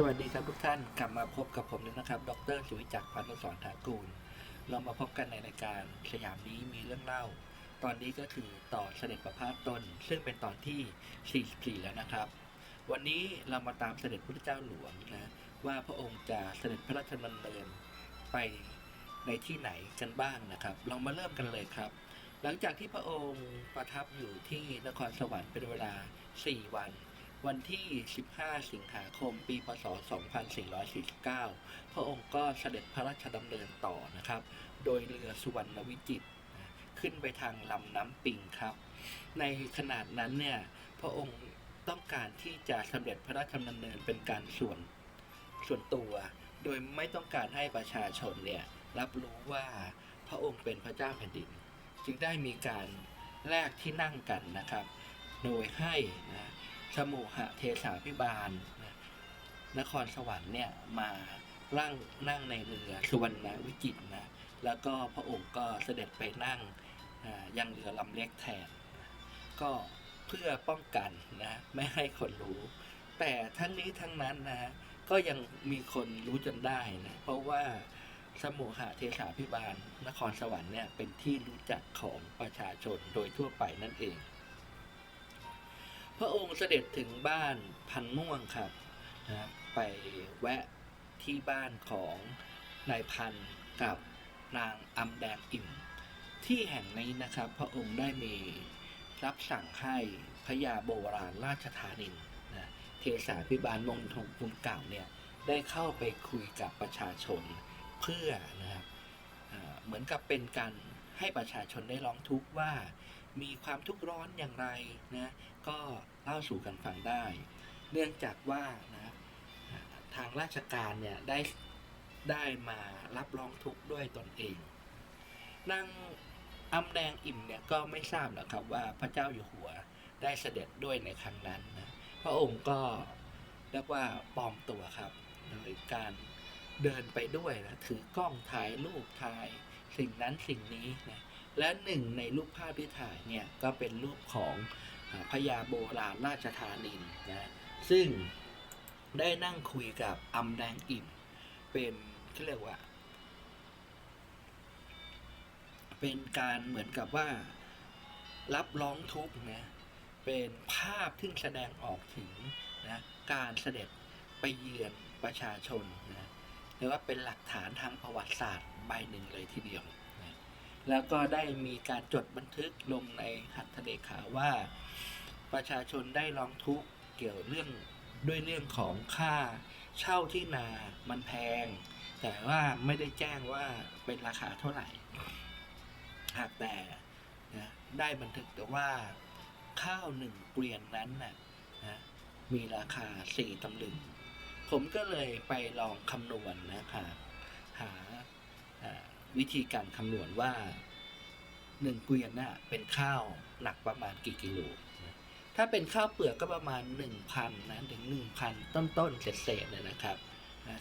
สวัสดีครับทุกท่านกลับมาพบกับผมแล้วนะครับ ดรสุวิจักรพันธ์สอนถากูล เรามาพบกันในรายการสยามนี้มีเรื่องเล่า ตอนนี้ก็คือต่อเสด็จประพาสตน ซึ่งเป็นตอนที่ 44 แล้วนะครับ วันนี้เรามาตามเสด็จพระเจ้าหลวงนะว่าพระองค์จะเสด็จพระราชดำเนินไปในที่ไหนกันบ้างนะครับ เรามาเริ่มกันเลยครับ หลังจากที่พระองค์ประทับอยู่ที่นครสวรรค์เป็นเวลา 4 วัน วันที่ 15 สิงหาคม ปี พศ 2449 พระองค์ก็เสด็จพระราชดำเนินต่อนะครับ โดยเรือสุวรรณวิจิตรขึ้นไปทางลำน้ำปิงครับ ในขนาดนั้นเนี่ย พระองค์ต้องการที่จะสำเร็จพระราชดำเนินเป็นการส่วนส่วนตัว โดยไม่ต้องการให้ประชาชนเนี่ยรับรู้ว่าพระองค์เป็นพระเจ้าแผ่นดิน จึงได้มีการแลกที่นั่งกันนะครับ โดยให้นะ สมุหเทสาพิบาลนะนครสวรรค์เนี่ยมาร่างนั่งในเรือสุวรรณวิจิตนะแล้วก็พระองค์ก็เสด็จไปนั่งยังเรือลำเล็กแทน ก็เพื่อป้องกันนะไม่ให้คนรู้ แต่ทั้งนี้ทั้งนั้นนะก็ยังมีคนรู้จนได้นะเพราะว่าสมุหเทสาพิบาล นครสวรรค์เนี่ยเป็นที่รู้จักของประชาชนโดยทั่วไปนั่นเอง พระองค์เสด็จถึงบ้านพันม่วงครับนะไปแวะที่บ้านของนายพันกับนางอำแดงอิ่ม ที่แห่งนี้นะครับ พระองค์ได้มีรับสั่งให้พระยาโบราณราชธานินนะเทสาพิบาลมงทงคุณเก่าเนี่ยได้เข้าไปคุยกับประชาชนเพื่อนะครับเหมือนกับเป็นการให้ประชาชนได้ร้องทุกข์ว่า มีความทุกข์ร้อนอย่างไรนะก็เล่าสู่กันฟังได้ เนื่องจากว่านะทางราชการเนี่ยได้ได้มารับร้องทุกข์ด้วยตนเองนางอำแดงอิ่มเนี่ยก็ไม่ทราบหรอกครับว่าพระเจ้าอยู่หัวได้เสด็จด้วยในครั้งนั้นนะพระองค์ก็เรียกว่าปลอมตัวครับโดยการเดินไปด้วยนะถือกล้องถ่ายรูปถ่ายสิ่งนั้นสิ่งนี้นะ และหนึ่งในรูปภาพที่ถ่ายเนี่ยก็เป็นรูปของอพญาโบราณราชธานินนะซึ่งได้นั่งคุยกับอำแดงอิ่มเป็นเขาเรียกว่า เป็นการเหมือนกับว่ารับร้องทุกข์นะเป็นภาพที่แสดงออกถึงนะการเสด็จไปเยือนประชาชนนะเรียกว่าเป็นหลักฐานทางประวัติศาสตร์ใบหนึ่งเลยทีเดียว แล้วก็ได้มีการจดบันทึกลงในหัตถเลขาว่า ประชาชนได้ร้องทุกข์เกี่ยวเรื่องด้วยเรื่องของค่าเช่าที่นามันแพง แต่ว่าไม่ได้แจ้งว่าเป็นราคาเท่าไหร่ หากแต่นะได้บันทึกแต่ว่าข้าวหนึ่งเกวียนนั้นน่ะนะมีราคาสี่ตำลึง ผมก็เลยไปลองคำนวณนะคะหา วิธีการคำนวณว่าหนึ่งเกวียนน่ะเป็นข้าวหนักประมาณกี่กิโล ถ้าเป็นข้าวเปลือกก็ประมาณหนึ่งพันนะถึงหนึ่งพันต้นๆเศษๆเนี่ยนะครับ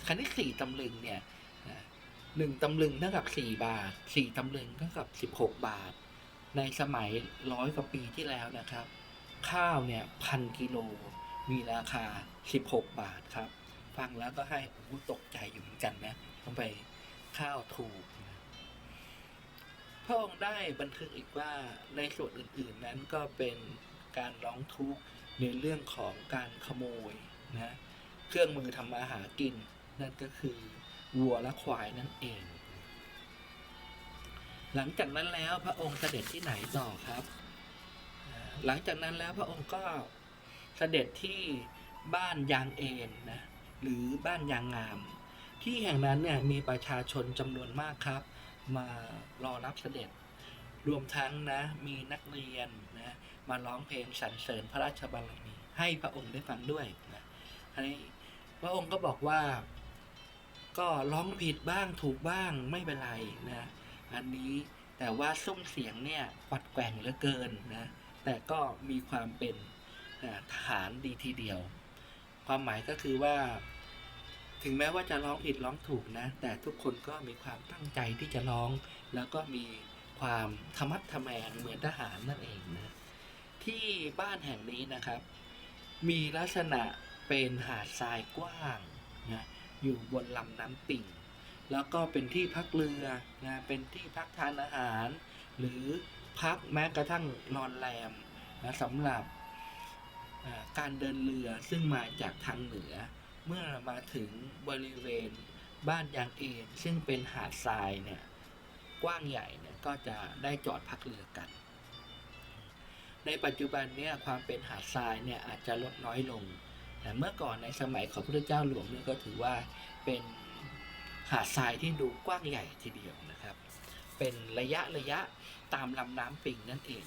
คันที่สี่ตำลึงเนี่ยหนึ่งตำลึงเท่ากับสี่บาทสี่ตำลึงเท่ากับสิบหกบาท ในสมัยร้อยกว่าปีที่แล้วนะครับ ข้าวเนี่ยพันกิโลมีราคาสิบหกบาทครับ ฟังแล้วก็ให้ตกใจอยู่เหมือนกันนะทำไมข้าวถูก พระองค์ได้บันทึกอีกว่าในส่วนอื่นๆนั้นก็เป็นการร้องทุกข์ในเรื่องของการขโมยนะเครื่องมือทำมาหากิน นั่นก็คือวัวและควายนั่นเอง หลังจากนั้นแล้วพระองค์เสด็จที่ไหนต่อครับ หลังจากนั้นแล้วพระองค์ก็เสด็จที่บ้านยางเอ็นนะหรือบ้านยางงาม ที่แห่งนั้นเนี่ยมีประชาชนจำนวนมากครับ มารอรับเสด็จ รวมทั้งนะมีนักเรียนนะมาร้องเพลงสรรเสริญพระราชบารมีให้พระองค์ได้ฟังด้วยนะให้พระองค์ก็บอกว่า ก็ร้องผิดบ้างถูกบ้างไม่เป็นไรนะอันนี้แต่ว่าซุ้มเสียงเนี่ยปัดแกว่งเหลือเกินนะแต่ก็มีความเป็นอ่าทหารดีทีเดียว ความหมายก็คือว่า ถึงแม้ว่าจะร้องผิดร้องถูกนะ แต่ทุกคนก็มีความตั้งใจที่จะร้อง แล้วก็มีความธรรมัดทะแมงเหมือนทหารนั่นเองนะที่บ้านแห่งนี้นะครับ มีลักษณะเป็นหาดทรายกว้างนะอยู่บนลำน้ำปิ่ง แล้วก็เป็นที่พักเรือนะเป็นที่พักทานอาหาร หรือพักแม้กระทั่งนอนแรมนะสำหรับการเดินเรือซึ่งมาจากทางเหนือ เมื่อมาถึงบริเวณบ้านยางเอนซึ่งเป็นหาดทรายเนี่ยกว้างใหญ่เนี่ยก็จะได้จอดพักเรือกัน ในปัจจุบันเนี่ยความเป็นหาดทรายเนี่ยอาจจะลดน้อยลงแต่เมื่อก่อนในสมัยของพระเจ้าหลวงเนี่ยก็ถือว่าเป็นหาดทรายที่ดูกว้างใหญ่ทีเดียวนะครับ เป็นระยะระยะตามลำน้ำปิงนั่นเอง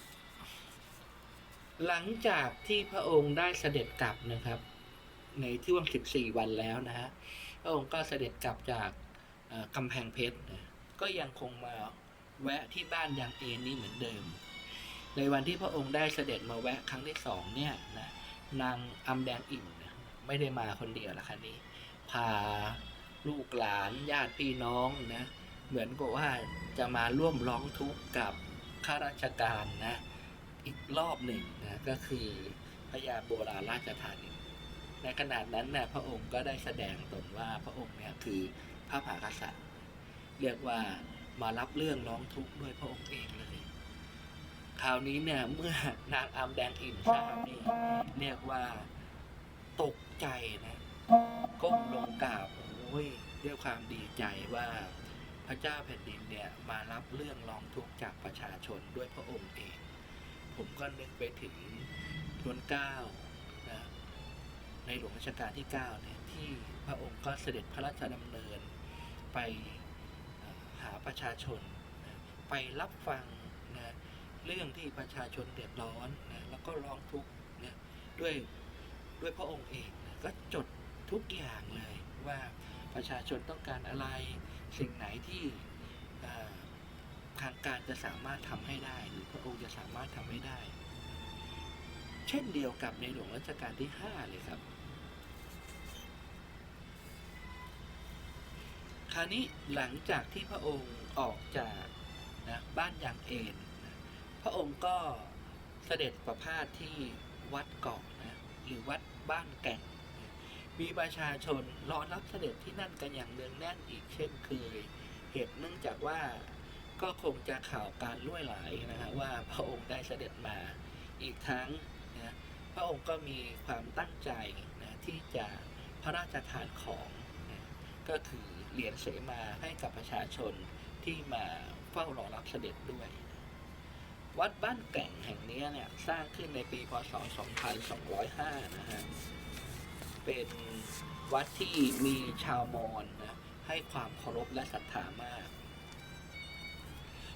หลังจากที่พระองค์ได้เสด็จกลับนะครับ ในที่ว่าง 14 วันแล้วนะฮะพระองค์ก็เสด็จกลับจากกำแพงเพชรนะก็ยังคงมาแวะที่บ้านยางเอนนี่เหมือนเดิม ในวันที่พระองค์ได้เสด็จมาแวะครั้งที่สองเนี่ยนะนางอำแดงอิ่มนะไม่ได้มาคนเดียวละคันนี้ พาลูกหลานญาติพี่น้องนะเหมือนกับว่าจะมาร่วมร้องทุกข์กับข้าราชการนะอีกรอบหนึ่งนะก็คือพระยาโบราณราชธานี ในขณะนั้นเนี่ยพระองค์ก็ได้แสดงตนว่าพระองค์เนี่ยคือพระมหากษัตริย์ เรียกว่ามารับเรื่องร้องทุกข์ด้วยพระองค์เองเลย คราวนี้เนี่ยเมื่อนางอามแดงอิ่มทราบนี่เรียกว่าตกใจนะก้มลงกราบโอ้ยด้วยความดีใจว่าพระเจ้าแผ่นดินเนี่ยมารับเรื่องร้องทุกข์จากประชาชนด้วยพระองค์เอง ผมก็นึกไปถึงรัชกาลเก้า ในหลวงรัชกาลที่9เนี่ยที่พระองค์ก็เสด็จพระราชดำเนินไปหาประชาชนนะไปรับฟังนะเรื่องที่ประชาชนเดือดร้อนนะแล้วก็ร้องทุกข์นะด้วยด้วยพระองค์เองนะก็จดทุกอย่างเลยว่าประชาชนต้องการอะไรสิ่งไหนที่ทางการจะสามารถทำให้ได้ หรือพระองค์จะสามารถทำให้ได้ เช่นเดียวกับในหลวงรัชกาลที่ 5 เลยครับ คราวนี้หลังจากที่พระองค์ออกจากนะบ้านยางเอนนะพระองค์ก็เสด็จประพาสที่วัดเกาะนะหรือวัดบ้านแก่ง มีประชาชนรอรับเสด็จที่นั่นกันอย่างเนืองแน่นอีกเช่นเคยเหตุเนื่องจากว่าก็คงจะข่าวการล่วยไหลนะฮะว่าพระองค์ได้เสด็จมาอีกทั้ง พระองค์ก็มีความตั้งใจนะที่จะพระราชทานของนะก็คือเหรียญเสมาให้กับประชาชนที่มาเฝ้ารอรับเสด็จด้วย วัดบ้านแก่งแห่งนี้เนี่ยสร้างขึ้นในปีพศ 2205 นะฮะ เป็นวัดที่มีชาวมอญนะให้ความเคารพและศรัทธามาก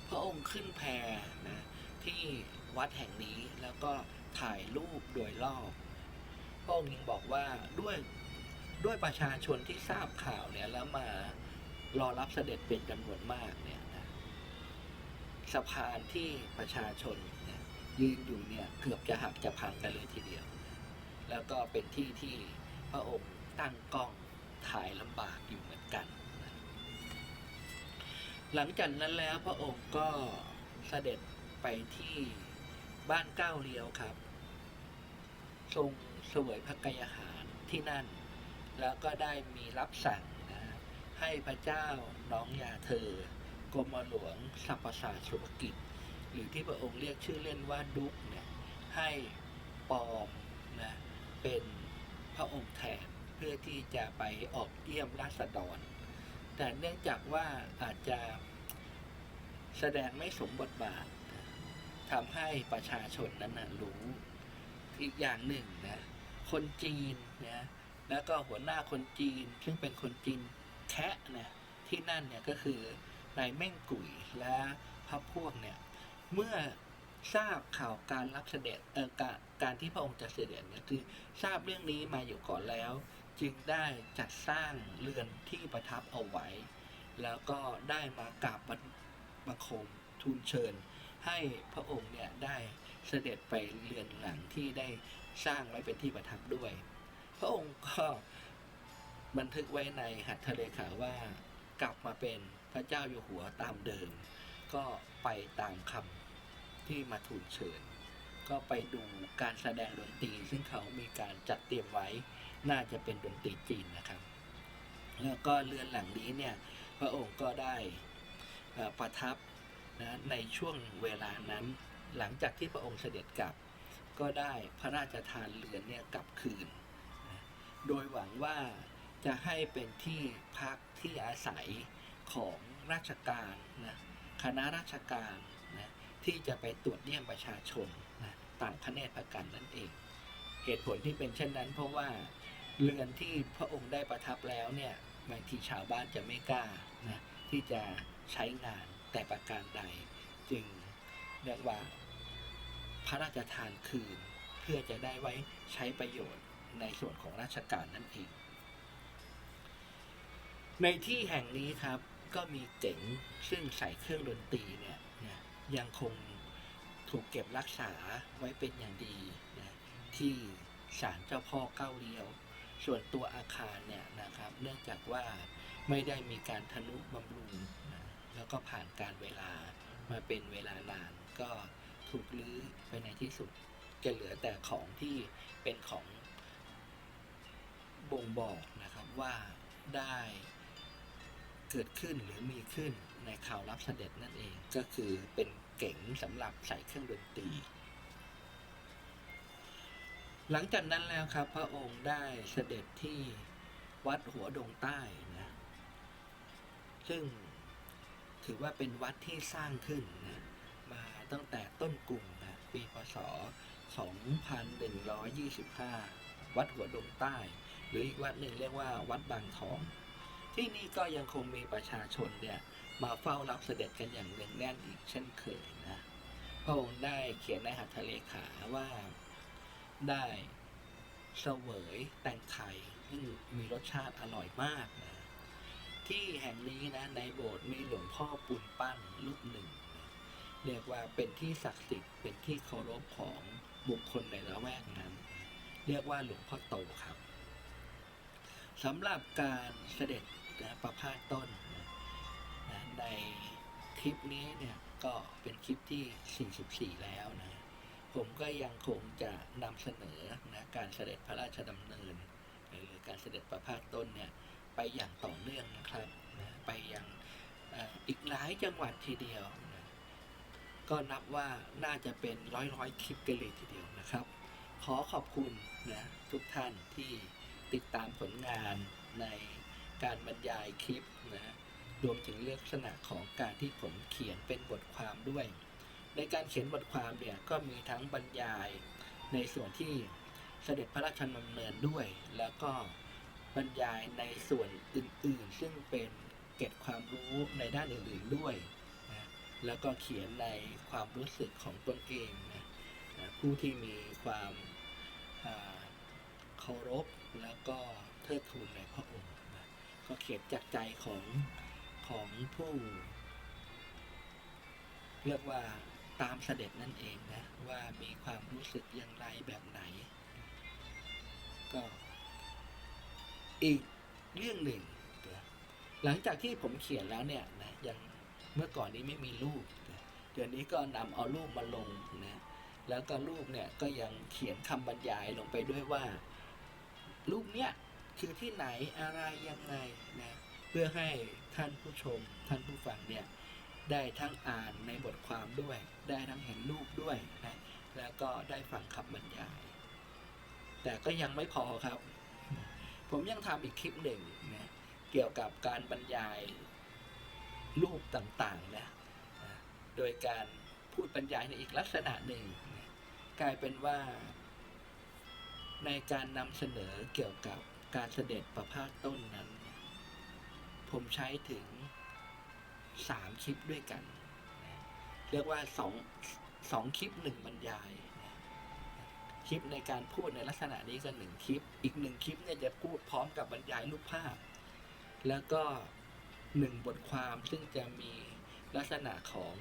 พระองค์ขึ้นแพนะที่วัดแห่งนี้แล้วก็ ถ่ายรูปโดยรอบพระองค์ยังบอกว่าด้วยด้วยประชาชนที่ทราบข่าวเนี่ยแล้วมารอรับเสด็จเป็นจำนวนมากเนี่ยนะสะพานที่ประชาชนเนี่ยยืนอยู่เนี่ยเกือบจะหักจะพังกันเลยทีเดียว แล้วก็เป็นที่ที่พระองค์ตั้งกล้องถ่ายลำบากอยู่เหมือนกัน หลังจากนั้นแล้วพระองค์ก็เสด็จไปที่บ้านเก้าเลี้ยวครับ ทรงเสวยพระกายอาหารที่นั่น แล้วก็ได้มีรับสั่งนะให้พระเจ้าน้องยาเธอกรมหลวงสัพพศาสุภกิจ หรือที่พระองค์เรียกชื่อเล่นว่าดุกเนี่ยให้ปลอมนะเป็นพระองค์แทนเพื่อที่จะไปออกเยี่ยมราษฎร แต่เนื่องจากว่าอาจจะแสดงไม่สมบทบาททำให้ประชาชนนั้นนะรู้ อีกอย่างหนึ่งนะคนจีนนะแล้วก็หัวหน้าคนจีน ซึ่งเป็นคนจีนแคะนะที่นั่นเนี่ยก็คือนายเม่งกุ๋ยและพระพวกเนี่ยเมื่อทราบข่าวการรับเสด็จเออการการที่พระองค์จะเสด็จเนี่ยคือทราบเรื่องนี้มาอยู่ก่อนแล้ว จึงได้จัดสร้างเรือนที่ประทับเอาไว้ แล้วก็ได้มากราบบังบังคมทูลเชิญ ให้พระองค์เนี่ยได้ เสด็จไปเรือนหลังที่ได้สร้างไว้เป็นที่ประทับด้วย พระองค์ก็บันทึกไว้ในหัตถเลขาว่ากลับมาเป็นพระเจ้าอยู่หัวตามเดิม ก็ไปตามคำที่มาทูลเชิญ ก็ไปดูการแสดงดนตรี ซึ่งเขามีการจัดเตรียมไว้น่าจะเป็นดนตรีจีนนะครับ แล้วก็เรือนหลังนี้เนี่ยพระองค์ก็ได้ประทับนะในช่วงเวลานั้น หลังจากที่พระองค์เสด็จกลับ ก็ได้พระราชทานเรือนเนี่ยกลับคืน โดยหวังว่าจะให้เป็นที่พักที่อาศัยของราชการนะคณะราชการนะที่จะไปตรวจเยี่ยมประชาชนนะตามพระเนตรพระกันนั่นเอง เหตุผลที่เป็นเช่นนั้น เพราะว่าเรือนที่พระองค์ได้ประทับแล้วเนี่ยบางทีชาวบ้านจะไม่กล้านะที่จะใช้งานแต่ประการใด จึงเรียกว่า พระราชทานคืน เพื่อจะได้ไว้ใช้ประโยชน์ในส่วนของราชการนั่นเอง ในที่แห่งนี้ครับก็มีเจ๋งซึ่งใส่เครื่องดนตรีเนี่ยนะยังคงถูกเก็บรักษาไว้เป็นอย่างดีนะที่ศาลเจ้าพ่อเก้าเลี้ยว ส่วนตัวอาคารเนี่ยนะครับ เนื่องจากว่าไม่ได้มีการทนุบำรุงนะแล้วก็ผ่านการเวลามาเป็นเวลานานก็ ถูกลื้อไปในที่สุด จะเหลือแต่ของที่เป็นของบ่งบอกนะครับว่าได้เกิดขึ้นหรือมีขึ้นในข่าวรับเสด็จนั่นเองก็คือเป็นเก๋งสำหรับใส่เครื่องดนตรี หลังจากนั้นแล้วครับพระองค์ได้เสด็จที่วัดหัวดงใต้นะซึ่งถือว่าเป็นวัดที่สร้างขึ้นนะ ตั้งแต่ต้นกรุงนะปีพศ 2125 วัดหัวดงใต้ หรืออีกวัดหนึ่งเรียกว่าวัดบางทอง ที่นี่ก็ยังคงมีประชาชนเนี่ยมาเฝ้ารับเสด็จกันอย่างเนืองแน่นอีกเช่นเคยนะพระองค์ได้เขียนในหัตถเลขาว่าได้เสวยแตงไทยซึ่งมีรสชาติอร่อยมากนะที่แห่งนี้นะในโบสถ์มีหลวงพ่อปุณปั้นรูปหนึ่ง เรียกว่าเป็นที่ศักดิ์สิทธิ์เป็นที่เคารพของบุคคลในละแวกนั้น เรียกว่าหลวงพ่อโตครับสำหรับการเสด็จนะประพาสต้นนะในคลิปนี้เนี่ยก็เป็นคลิปที่ 44 แล้วนะ ผมก็ยังคงจะนำเสนอนะการเสด็จพระราชดำเนิน หรือการเสด็จประพาสต้นเนี่ยไปอย่างต่อเนื่องนะครับนะไปยังออีกหลายจังหวัดทีเดียวน ก็นับว่าน่าจะเป็นร้อยร้อยคลิปกันเลยทีเดียวนะครับ ขอขอบคุณนะทุกท่านที่ติดตามผลงานในการบรรยายคลิปนะรวมถึงลักษณะของการที่ผมเขียนเป็นบทความด้วย ในการเขียนบทความเนี่ยก็มีทั้งบรรยายในส่วนที่เสด็จพระราชดำเนินด้วย แล้วก็บรรยายในส่วนอื่นๆ ซึ่งเป็นเกร็ดความรู้ในด้านอื่นๆด้วย แล้วก็เขียนในความรู้สึกของตนเองนะผู้ที่มีความเคารพแล้วก็เทิดทูนในพระองค์นะก็เขียนจากใจของของผู้เรียกว่าตามเสด็จนั่นเองนะว่ามีความรู้สึกอย่างไรแบบไหน ก็อีกเรื่องหนึ่ง หลังจากที่ผมเขียนแล้วเนี่ยนะยัง เมื่อก่อนนี้ไม่มีรูปเดี๋ยวนี้ก็นำเอารูปมาลงนะแล้วก็รูปเนี่ยก็ยังเขียนคำบรรยายลงไปด้วยว่า รูปเนี้ยคือที่ไหนอะไรยังไงนะเพื่อให้ท่านผู้ชม ท่านผู้ฟังเนี่ยได้ทั้งอ่านในบทความด้วย ได้ทั้งเห็นรูปด้วยนะแล้วก็ได้ฟังคำบรรยาย แต่ก็ยังไม่พอครับ ผมยังทำอีกคลิปหนึ่งนะเกี่ยวกับการบรรยาย รูปต่างๆนะโดยการพูดบรรยายในอีกลักษณะหนึ่ง กลายเป็นว่า ในการนำเสนอเกี่ยวกับการเสด็จประพาสต้นนั้น ผมใช้ถึงสามคลิปด้วยกัน เรียกว่าสองสองคลิปหนึ่งบรรยายคลิปในการพูดในลักษณะนี้ก็หนึ่งคลิป อีกหนึ่งคลิปเนี่ยจะพูดพร้อมกับบรรยายรูปภาพ แล้วก็ หนึ่งบทความซึ่งจะมีลักษณะของ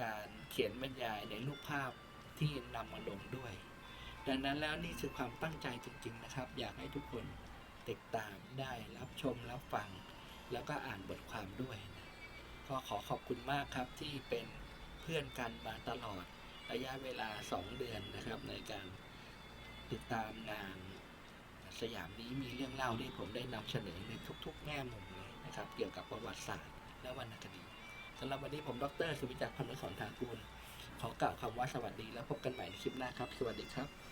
การเขียนบรรยายในรูปภาพที่นำมาลงด้วย ดังนั้นแล้วนี่คือความตั้งใจจริง ๆ นะครับ อยากให้ทุกคนติดตามได้รับชมรับฟัง แล้วก็อ่านบทความด้วยนะก็ขอขอบคุณมากครับที่เป็นเพื่อนกันมาตลอดระยะเวลา 2 เดือนนะครับในการติดตามงานสยามนี้มีเรื่องเล่าที่ผมได้นำเสนอในทุก ๆ แง่มุม นะครับ เกี่ยวกับประวัติศาสตร์ และวรรณคดีสำหรับวันนี้ผมดรสุวิจักรพันธ์สอนทางกูลขอกล่าวคำว่าสวัสดีแล้วพบกันใหม่ในคลิปหน้าครับ สวัสดีครับ